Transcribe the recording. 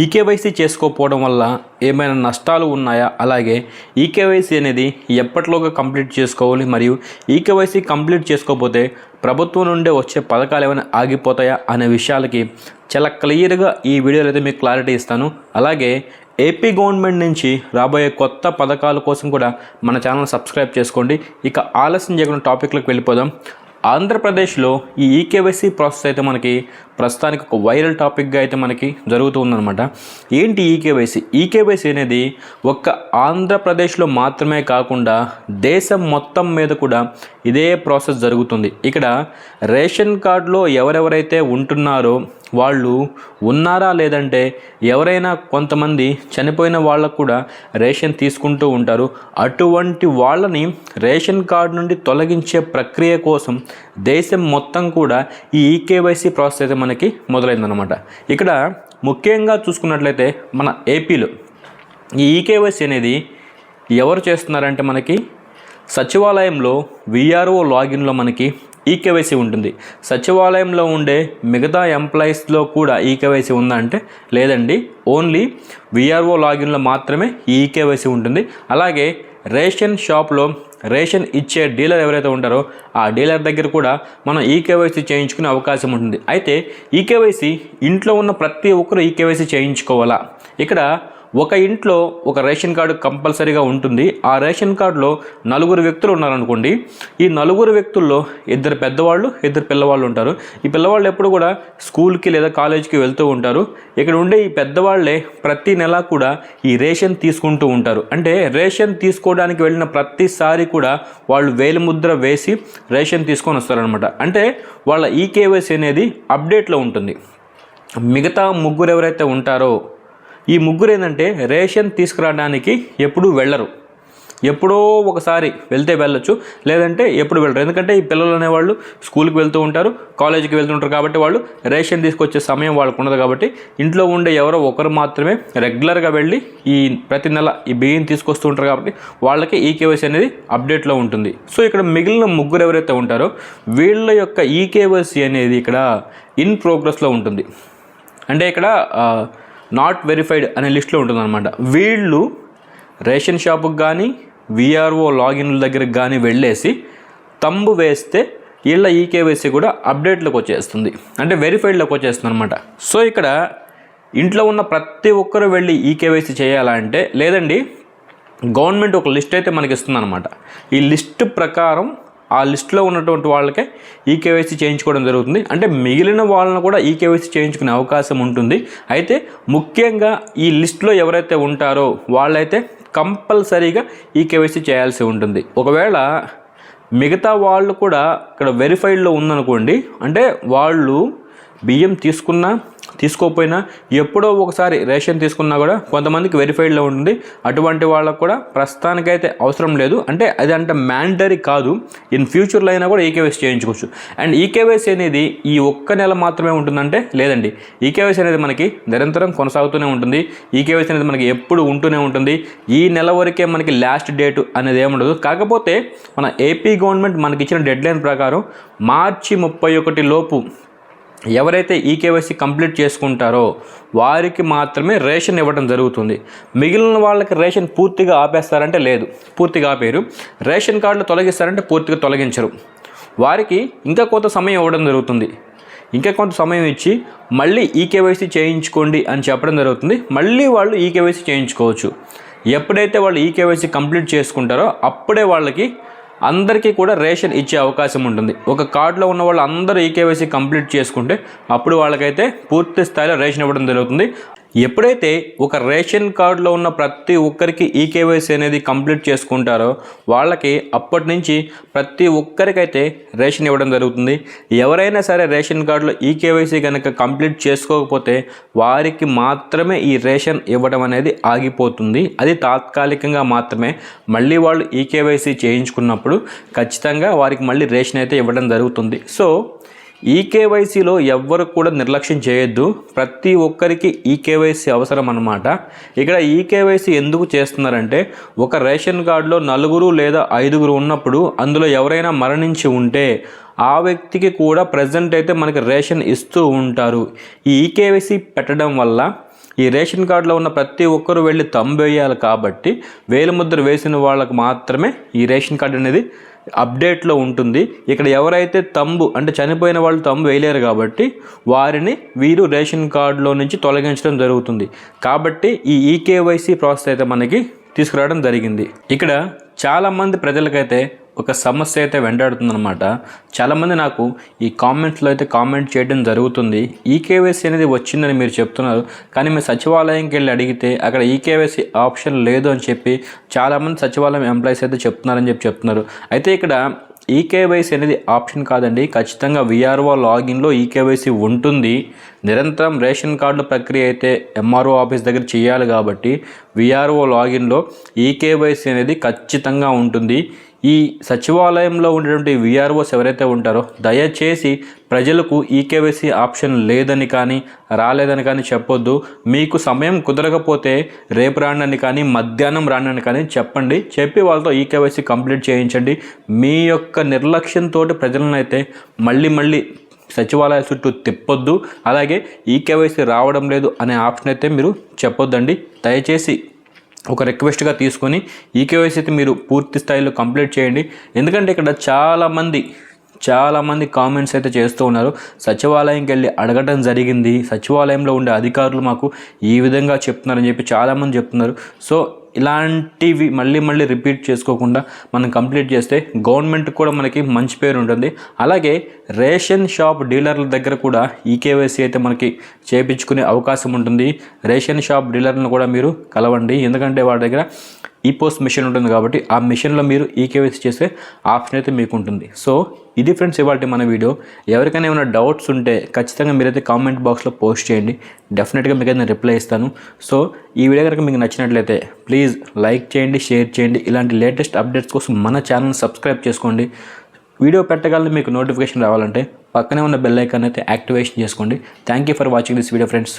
EKYC చేసుకోకపోవడం వల్ల ఏమైనా నష్టాలు ఉన్నాయా? అలాగే ఈకేవైసీ అనేది ఎప్పటిలోగా కంప్లీట్ చేసుకోవాలి? మరియు ఈకేవైసీ కంప్లీట్ చేసుకోకపోతే ప్రభుత్వం నుండి వచ్చే పథకాలు ఏమైనా ఆగిపోతాయా? అనే విషయాలకి చాలా క్లియర్గా ఈ వీడియోలో అయితే మీకు క్లారిటీ ఇస్తాను. అలాగే ఏపీ గవర్నమెంట్ నుంచి రాబోయే కొత్త పథకాల కోసం కూడా మన ఛానల్ సబ్స్క్రైబ్ చేసుకోండి. ఇక ఆలస్యం చేయకుండా టాపిక్లోకి వెళ్ళిపోదాం. ఆంధ్రప్రదేశ్లో ఈ ఈకేవైసీ ప్రాసెస్ అయితే మనకి ప్రస్తుతానికి ఒక వైరల్ టాపిక్గా అయితే మనకి జరుగుతూ ఉందన్నమాట ఏంటి ఈకేవైసీ? ఈకేవైసీ అనేది ఒక్క ఆంధ్రప్రదేశ్లో మాత్రమే కాకుండా దేశం మొత్తం మీద కూడా ఇదే ప్రాసెస్ జరుగుతుంది. ఇక్కడ రేషన్ కార్డులో ఎవరెవరైతే ఉంటున్నారో వాళ్ళు ఉన్నారా లేదంటే ఎవరైనా కొంతమంది చనిపోయిన వాళ్ళకు కూడా రేషన్ తీసుకుంటూ ఉంటారు. అటువంటి వాళ్ళని రేషన్ కార్డు నుండి తొలగించే ప్రక్రియ కోసం దేశం మొత్తం కూడా ఈ ఈకేవైసీ ప్రాసెస్ అయితే మనకి మొదలైందనమాట ఇక్కడ ముఖ్యంగా చూసుకున్నట్లయితే మన ఏపీలో. ఈ ఈకేవైసీ అనేది ఎవరు చేస్తున్నారంటే మనకి సచివాలయంలో విఆర్ఓ లాగిన్లో మనకి ఈకేవైసీ ఉంటుంది. సచివాలయంలో ఉండే మిగతా ఎంప్లాయీస్లో కూడా ఈకేవైసీ ఉందా అంటే లేదండి. ఓన్లీ విఆర్ఓ లాగిన్లో మాత్రమే ఈకేవైసీ ఉంటుంది. అలాగే రేషన్ షాప్లో రేషన్ ఇచ్చే డీలర్ ఎవరైతే ఉంటారో ఆ డీలర్ దగ్గర కూడా మనం ఈకేవైసీ చేయించుకునే అవకాశం ఉంటుంది. అయితే ఈకేవైసీ ఇంట్లో ఉన్న ప్రతి ఒక్కరు ఈకేవైసీ చేయించుకోవాలా? ఇక్కడ ఒక ఇంట్లో ఒక రేషన్ కార్డు కంపల్సరీగా ఉంటుంది. ఆ రేషన్ కార్డులో నలుగురు వ్యక్తులు ఉన్నారనుకోండి. ఈ నలుగురు వ్యక్తుల్లో ఇద్దరు పెద్దవాళ్ళు ఇద్దరు పిల్లవాళ్ళు ఉంటారు. ఈ పిల్లవాళ్ళు ఎప్పుడు కూడా స్కూల్కి లేదా కాలేజీకి వెళ్తూ ఉంటారు. ఇక్కడ ఉండే ఈ పెద్దవాళ్ళే ప్రతి నెల కూడా ఈ రేషన్ తీసుకుంటూ ఉంటారు. అంటే రేషన్ తీసుకోవడానికి వెళ్ళిన ప్రతిసారి కూడా వాళ్ళు వేలిముద్ర వేసి రేషన్ తీసుకొని వస్తారనమాట అంటే వాళ్ళ ఈకేవైసీ అనేది అప్డేట్లో ఉంటుంది. మిగతా ముగ్గురు ఎవరైతే ఉంటారో ఈ ముగ్గురు ఏంటంటే రేషన్ తీసుకురావడానికి ఎప్పుడూ వెళ్ళరు. ఎప్పుడో ఒకసారి వెళ్తే వెళ్ళొచ్చు లేదంటే ఎప్పుడు వెళ్ళరు. ఎందుకంటే ఈ పిల్లలు అనేవాళ్ళు స్కూల్కి వెళ్తూ ఉంటారు కాలేజీకి వెళ్తుంటారు కాబట్టి వాళ్ళు రేషన్ తీసుకొచ్చే సమయం వాళ్ళకు ఉండదు కాబట్టి ఇంట్లో ఉండే ఎవరో ఒకరు మాత్రమే రెగ్యులర్గా వెళ్ళి ఈ ప్రతి నెల ఈ బియ్యం తీసుకొస్తూ ఉంటారు కాబట్టి వాళ్ళకి ఈ కేవైసీ అనేది అప్డేట్లో ఉంటుంది. సో ఇక్కడ మిగిలిన ముగ్గురు ఎవరైతే ఉంటారో వీళ్ళ యొక్క ఈ కేవైసీ అనేది ఇక్కడ ఇన్ ప్రోగ్రెస్లో ఉంటుంది. అంటే ఇక్కడ నాట్ వెరిఫైడ్ అనే లిస్ట్లో ఉంటుందన్నమాట. వీళ్ళు రేషన్ షాపుకి కానీ విఆర్ఓ లాగిన్ల దగ్గరికి కానీ వెళ్ళేసి తంబు వేస్తే వీళ్ళ ఈకేవైసీ కూడా అప్డేట్లోకి వచ్చేస్తుంది. అంటే వెరిఫైడ్లోకి వచ్చేస్తుంది అనమాట సో ఇక్కడ ఇంట్లో ఉన్న ప్రతి ఒక్కరు వెళ్ళి ఈకేవైసీ చేయాలంటే లేదండి గవర్నమెంట్ ఒక లిస్ట్ అయితే మనకి ఇస్తుందన్నమాట ఈ లిస్ట్ ప్రకారం ఆ లిస్ట్లో ఉన్నటువంటి వాళ్ళకే ఈ కేవైసీ చేయించుకోవడం జరుగుతుంది. అంటే మిగిలిన వాళ్ళను కూడా ఈ కేవైసీ చేయించుకునే అవకాశం ఉంటుంది. అయితే ముఖ్యంగా ఈ లిస్ట్లో ఎవరైతే ఉంటారో వాళ్ళైతే కంపల్సరీగా కేవైసీ చేయాల్సి ఉంటుంది. ఒకవేళ మిగతా వాళ్ళు కూడా ఇక్కడ వెరిఫైడ్లో ఉందనుకోండి అంటే వాళ్ళు బియ్యం తీసుకున్నా తీసుకోకపోయినా ఎప్పుడో ఒకసారి రేషన్ తీసుకున్నా కూడా కొంతమందికి వెరిఫైడ్లో ఉంటుంది. అటువంటి వాళ్ళకు కూడా ప్రస్తుతానికైతే అవసరం లేదు. అంటే అది అంటే మ్యాండరీ కాదు. ఇన్ ఫ్యూచర్లో అయినా కూడా ఈకేవైసీ చేయించుకోవచ్చు. అండ్ ఈకేవైసీ అనేది ఈ ఒక్క నెల మాత్రమే ఉంటుందంటే లేదండి. ఈకేవైసీ అనేది మనకి నిరంతరం కొనసాగుతూనే ఉంటుంది. ఈకేవైసీ అనేది మనకి ఎప్పుడు ఉంటూనే ఉంటుంది. ఈ నెల వరకే మనకి లాస్ట్ డేట్ అనేది ఏముండదు. కాకపోతే మన ఏపీ గవర్నమెంట్ మనకి ఇచ్చిన డెడ్లైన్ ప్రకారం మార్చి ముప్పై ఒకటి లోపు ఎవరైతే ఈ కేవైసీ కంప్లీట్ చేసుకుంటారో వారికి మాత్రమే రేషన్ ఇవ్వడం జరుగుతుంది. మిగిలిన వాళ్ళకి రేషన్ పూర్తిగా ఆపేస్తారంటే లేదు. పూర్తిగా ఆపేరు రేషన్ కార్డులు తొలగిస్తారంటే పూర్తిగా తొలగించరు. వారికి ఇంకా కొంత సమయం ఇవ్వడం జరుగుతుంది. ఇంకా కొంత సమయం ఇచ్చి మళ్ళీ ఈ కేవైసీ చేయించుకోండి అని చెప్పడం జరుగుతుంది. మళ్ళీ వాళ్ళు ఈ కేవైసీ చేయించుకోవచ్చు. ఎప్పుడైతే వాళ్ళు ఈ కేవైసీ కంప్లీట్ చేసుకుంటారో అప్పుడే వాళ్ళకి అందరికీ కూడా రేషన్ ఇచ్చే అవకాశం ఉంటుంది. ఒక కార్డులో ఉన్న వాళ్ళు అందరూ ఈకేవైసీ కంప్లీట్ చేసుకుంటే అప్పుడు వాళ్ళకైతే పూర్తి స్థాయిలో రేషన్ ఇవ్వడం జరుగుతుంది. ఎప్పుడైతే ఒక రేషన్ కార్డులో ఉన్న ప్రతి ఒక్కరికి ఈకేవైసీ అనేది కంప్లీట్ చేసుకుంటారో వాళ్ళకి అప్పటి నుంచి ప్రతి ఒక్కరికైతే రేషన్ ఇవ్వడం జరుగుతుంది. ఎవరైనా సరే రేషన్ కార్డులో ఈకేవైసీ కనుక కంప్లీట్ చేసుకోకపోతే వారికి మాత్రమే ఈ రేషన్ ఇవ్వడం అనేది ఆగిపోతుంది. అది తాత్కాలికంగా మాత్రమే. మళ్ళీ వాళ్ళు ఈకేవైసీ చేయించుకున్నప్పుడు ఖచ్చితంగా వారికి మళ్ళీ రేషన్ అయితే ఇవ్వడం జరుగుతుంది. సో ఈకేవైసీలో ఎవ్వరు కూడా నిర్లక్ష్యం చేయొద్దు. ప్రతి ఒక్కరికి ఈకేవైసీ అవసరం అన్నమాట. ఇక్కడ ఈకేవైసీ ఎందుకు చేస్తున్నారంటే ఒక రేషన్ కార్డులో నలుగురు లేదా ఐదుగురు ఉన్నప్పుడు అందులో ఎవరైనా మరణించి ఉంటే ఆ వ్యక్తికి కూడా ప్రజెంట్ అయితే మనకి రేషన్ ఇస్తూ ఉంటారు. ఈ ఈకేవైసీ పెట్టడం వల్ల ఈ రేషన్ కార్డులో ఉన్న ప్రతి ఒక్కరు వెళ్ళి తంబేయాలి కాబట్టి కాబట్టి వేలిముద్ర వేసిన వాళ్ళకు మాత్రమే ఈ రేషన్ కార్డు అనేది అప్డేట్లో ఉంటుంది. ఇక్కడ ఎవరైతే తంబు అంటే చనిపోయిన వాళ్ళు తంబు వేయలేరు కాబట్టి వారిని వీరు రేషన్ కార్డులో నుంచి తొలగించడం జరుగుతుంది. కాబట్టి ఈ ఈకేవైసీ ప్రాసెస్ అయితే మనకి తీసుకురావడం జరిగింది. ఇక్కడ చాలామంది ప్రజలకైతే ఒక సమస్య అయితే వెంటాడుతుందన్నమాట. చాలామంది నాకు ఈ కామెంట్స్లో అయితే కామెంట్ చేయడం జరుగుతుంది. ఈకేవైసీ అనేది వచ్చిందని మీరు చెప్తున్నారు. కానీ మీరు సచివాలయంకి వెళ్ళి అడిగితే అక్కడ ఈకేవైసీ ఆప్షన్ లేదు అని చెప్పి చాలామంది సచివాలయం ఎంప్లాయీస్ అయితే చెప్తున్నారని చెప్పి చెప్తున్నారు. అయితే ఇక్కడ ఈకేవైసీ అనేది ఆప్షన్ కాదండి. ఖచ్చితంగా విఆర్ఓ లాగిన్లో ఈకేవైసీ ఉంటుంది. నిరంతరం రేషన్ కార్డు ప్రక్రియ అయితే ఎంఆర్ఓ ఆఫీస్ దగ్గర చేయాలి కాబట్టి విఆర్ఓ లాగిన్లో ఈకేవైసీ అనేది ఖచ్చితంగా ఉంటుంది. ఈ సచివాలయంలో ఉండేటువంటి విఆర్ఓస్ ఎవరైతే ఉంటారో దయచేసి ప్రజలకు ఈకేవైసీ ఆప్షన్ లేదని కానీ రాలేదని కానీ చెప్పొద్దు. మీకు సమయం కుదరకపోతే రేపు రాండని కానీ మధ్యాహ్నం రాండని కానీ చెప్పండి. చెప్పి వాళ్ళతో ఈకేవైసీ కంప్లీట్ చేయించండి. మీ యొక్క నిర్లక్ష్యంతో ప్రజలను అయితే మళ్ళీ మళ్ళీ సచివాలయ చుట్టూ తిప్పొద్దు. అలాగే ఈకేవైసీ రావడం లేదు అనే ఆప్షన్ అయితే మీరు చెప్పొద్దండి. దయచేసి ఒక రిక్వెస్ట్గా తీసుకొని ఈ కేవైసీ అయితే మీరు పూర్తి స్థాయిలో కంప్లీట్ చేయండి. ఎందుకంటే ఇక్కడ చాలామంది చాలామంది కామెంట్స్ అయితే చేస్తూ ఉన్నారు. సచివాలయంకి వెళ్ళి అడగటం జరిగింది. సచివాలయంలో ఉండే అధికారులు మాకు ఈ విధంగా చెప్తున్నారని చెప్పి చాలామంది చెప్తున్నారు. సో ఇలాంటివి మళ్ళీ మళ్ళీ రిపీట్ చేసుకోకుండా మనం కంప్లీట్ చేస్తే గవర్నమెంట్ కూడా మనకి మంచి పేరు ఉంటుంది. అలాగే రేషన్ షాప్ డీలర్ల దగ్గర కూడా ఈ కేవైసీ అయితే మనకి చేయించుకునే అవకాశం ఉంటుంది. రేషన్ షాప్ డీలర్లను కూడా మీరు కలవండి. ఎందుకంటే వాడి దగ్గర ఈ పోస్ట్ మిషన్ ఉంటుంది కాబట్టి ఆ మిషన్లో మీరు ఈ కేవైసీ చేసే ఆప్షన్ అయితే మీకు ఉంటుంది సో ఇది ఫ్రెండ్స్ ఇవాళ మన వీడియో. ఎవరికైనా ఏమైనా డౌట్స్ ఉంటే ఖచ్చితంగా మీరైతే కామెంట్ బాక్స్లో పోస్ట్ చేయండి. డెఫినెట్గా మీకు అయితే రిప్లై ఇస్తాను. సో ఈ వీడియో కనుక మీకు నచ్చినట్లయితే ప్లీజ్ లైక్ చేయండి షేర్ చేయండి. ఇలాంటి లేటెస్ట్ అప్డేట్స్ కోసం మన ఛానల్ సబ్స్క్రైబ్ చేసుకోండి. వీడియో పెట్టగలని మీకు నోటిఫికేషన్ రావాలంటే పక్కనే ఉన్న బెల్ ఐకాన్ అయితే యాక్టివేషన్ చేసుకోండి. Thank you for watching this video friends